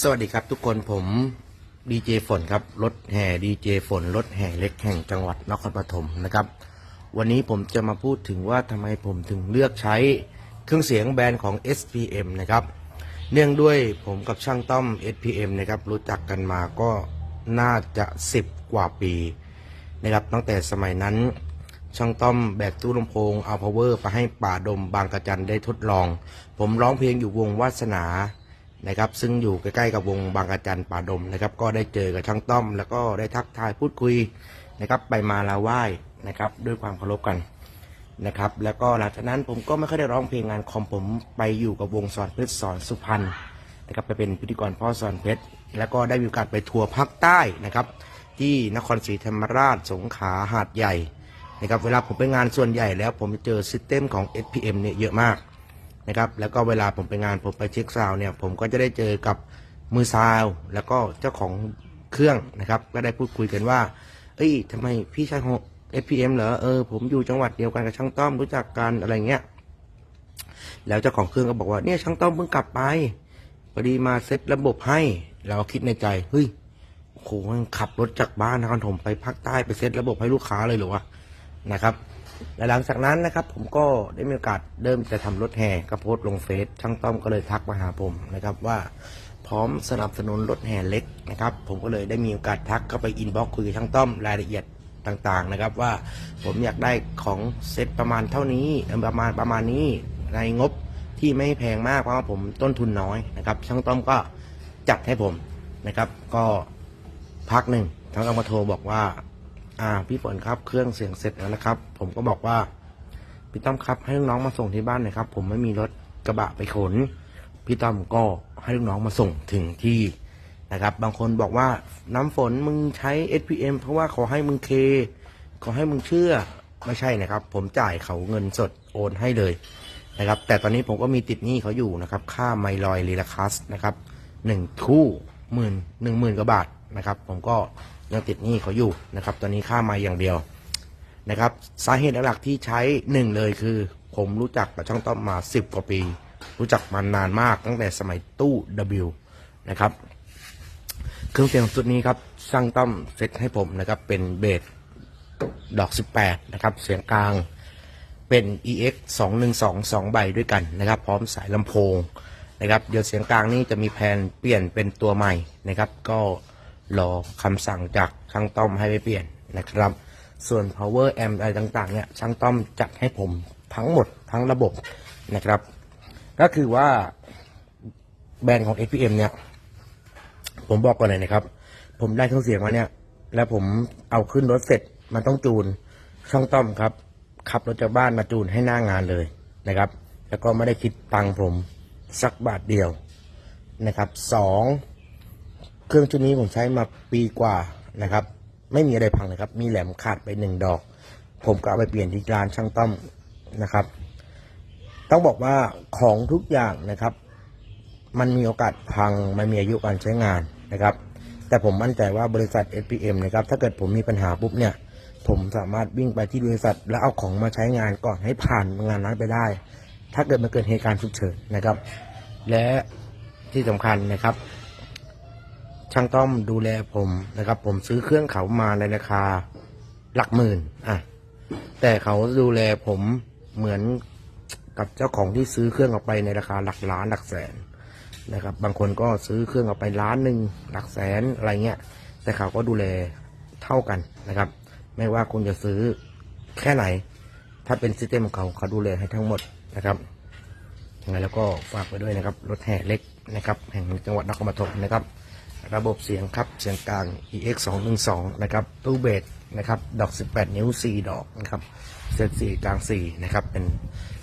สวัสดีครับทุกคนผมดีเจฝนครับรถแห่ดีเจฝนรถแห่เล็กแห่งจังหวัดนครปฐมนะครับ วันนี้ผมจะมาพูดถึงว่าทำไมผมถึงเลือกใช้เครื่องเสียงแบรนด์ของ SPM นะครับ เนื่องด้วยผมกับช่างต้อม SPM นะครับรู้จักกันมาก็น่าจะ 10 กว่าปีนะครับตั้งแต่สมัยนั้นช่างต้อมแบกตู้ลำโพงเอา power ไปให้ป่าดมบางกระจันได้ทดลอง ผมร้องเพลงอยู่วงวาสนา นะครับซึ่งอยู่ใกล้ๆกับวงบางกระจันป่าดมนะครับก็ได้เจอกับช่างต้อม แล้วก็ได้ทักทายพูดคุยนะครับไปมาลาไหว้นะครับด้วยความเคารพกันนะครับแล้วก็หลังจากนั้นผมก็ไม่ค่อยได้ร้องเพลงงานคอมผมไปอยู่กับวงสอนเพชรสอนสุพรรณนะครับไปเป็นพิธีกรพ่อสอนเพชรแล้วก็ได้มีโอกาสไปทัวร์ภาคใต้นะครับที่นครศรีธรรมราชสงขลาหาดใหญ่นะครับเวลาผมไปงานส่วนใหญ่แล้วผมจะเจอซิสเต็มของ SPM เนี่ยเยอะมาก นะครับ แล้วก็เวลาผมไปงานผมไปเช็คซาวเนี่ย ผมก็จะได้เจอกับมือซาวแล้วก็เจ้าของเครื่องนะครับ ก็ได้พูดคุยกันว่า เอ้ยทำไมพี่ชายของ FPM เหรอ เออ ผมอยู่จังหวัดเดียวกันกับช่างต้อมรู้จักกันอะไรเงี้ย แล้วเจ้าของเครื่องก็บอกว่าเนี่ยช่างต้อมเพิ่งกลับไปพอดีมาเซตระบบให้ เราคิดในใจเฮ้ยโอ้โหขับรถจากบ้านนครถมไปภาคใต้ไปเซตระบบให้ลูกค้าเลยหรอวะนะครับ และหลังจากนั้นนะครับผมก็ได้มีโอกาสเริ่มจะทำรถแห่ก็โพสต์ลงเฟซช่างต้อมก็เลยทักมาหาผมนะครับว่าพร้อมสนับสนุนรถแห่เล็กนะครับ ผมก็เลยได้มีโอกาสทักเข้าไปอินบ็อกคุยกับช่างต้อมรายละเอียดต่างๆนะครับ ว่าผมอยากได้ของเซ็ตประมาณเท่านี้ประมาณประมาณนี้ในงบที่ไม่แพงมากเพราะว่าผมต้นทุนน้อยนะครับช่างต้อมก็จัดให้ผมนะครับ ก็พักหนึ่งช่างต้อมมาโทรบอกว่า อ่าพี่ฝนครับเครื่องเสียงเสร็จแล้วนะครับ ผมก็บอกว่าพี่ต้อมครับให้ลูกน้องมาส่งที่บ้านหน่อยครับ ผมไม่มีรถกระบะไปขน พี่ต้อมก็ให้ลูกน้องมาส่งถึงที่นะครับ บางคนบอกว่าน้ำฝนมึงใช้ SPM เพราะว่าขอให้มึงเคขอให้มึงเชื่อไม่ใช่นะครับ ผมจ่ายเขาเงินสดโอนให้เลยนะครับ แต่ตอนนี้ผมก็มีติดหนี้เขาอยู่นะครับ ค่าไมลอยลีลาคัสนะครับหนึ่งคู่หมื่นหนึ่งหมื่นกว่าบาทนะครับ ผมก็ ยังติดหนี้เขาอยู่นะครับ ตอนนี้ค่าไมาอย่างเดียวนะครับ สาเหตุหลักที่ใช้หนึ่งเลยคือ ผมรู้จักกับช่างต้อมมาสิบกว่าปี รู้จักมานานมากตั้งแต่สมัยตู้ W นะครับ เครื่องเสียงชุดนี้ครับช่างต้อมเซตให้ผมนะครับ เป็นเบสดอก 18 นะครับ เสียงกลางเป็น EX 212 2ใบด้วยกันนะครับ พร้อมสายลำโพงนะครับ เดี๋ยวเสียงกลางนี้จะมีแผนเปลี่ยนเป็นตัวใหม่นะครับ ก็ รอคำสั่งจากช่างต้อมให้ไปเปลี่ยนนะครับ ส่วน power amp อะไรต่างๆเนี่ยช่างต้อมจัดให้ผมทั้งหมดทั้งระบบนะครับ ก็คือว่าแบรนด์ของ SPM เนี่ย ผมบอกก่อนเลยนะครับ ผมได้เครื่องเสียงมาเนี่ย แล้วผมเอาขึ้นรถเสร็จมันต้องจูนช่างต้อมครับ ขับรถจากบ้านมาจูนให้หน้างานเลยนะครับ แล้วก็ไม่ได้คิดตังค์ผมสักบาทเดียวนะครับสอง เครื่องชุดนี้ผมใช้มาปีกว่านะครับ ไม่มีอะไรพังเลยครับ มีแหลมขาดไปหนึ่งดอก ผมก็เอาไปเปลี่ยนที่ร้านช่างต้อมนะครับ ต้องบอกว่าของทุกอย่างนะครับ มันมีโอกาสพังมันมีอายุการใช้งานนะครับ แต่ผมมั่นใจว่าบริษัท SPM นะครับ ถ้าเกิดผมมีปัญหาปุ๊บเนี่ย ผมสามารถวิ่งไปที่บริษัท แล้วเอาของมาใช้งานก่อนให้ผ่านงานนั้นไปได้ ถ้าเกิดมันเกิดเหตุการณ์ฉุกเฉินนะครับ และที่สำคัญนะครับ ช่างต้อมดูแลผมนะครับ ผมซื้อเครื่องเขามาในราคาหลักหมื่น อะ แต่เขาดูแลผมเหมือนกับเจ้าของที่ซื้อเครื่องออกไปในราคาหลักล้านหลักแสนนะครับ บางคนก็ซื้อเครื่องเอาไปล้านหนึ่งหลักแสนอะไรเงี้ย แต่เขาก็ดูแลเท่ากันนะครับ ไม่ว่าคุณจะซื้อแค่ไหน ถ้าเป็นซิสเต็มของเขาเขาดูแลให้ทั้งหมดนะครับยังไงแล้วก็ฝากไปด้วยนะครับ รถแห่เล็กนะครับ แห่งจังหวัดนครปฐมนะครับ ระบบเสียงครับเสียงกลาง EX 2 1 2นะครับตู้เบสนะครับ ดอก 18 นิ้ว 4 ดอกนะครับเซต4กลาง 4 นะครับ เป็น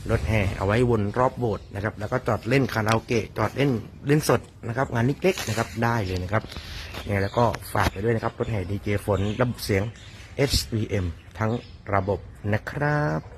รถแห่เอาไว้วนรอบโบสถ์นะครับ แล้วก็จอดเล่นคาราโอเกะจอดเล่นเล่นสดนะครับ งานเล็กๆนะครับได้เลยนะครับยังไงแล้วก็ฝากไปด้วยนะครับรถแห่ดีเจฝนระบบเสียง HPM ทั้งระบบนะครับ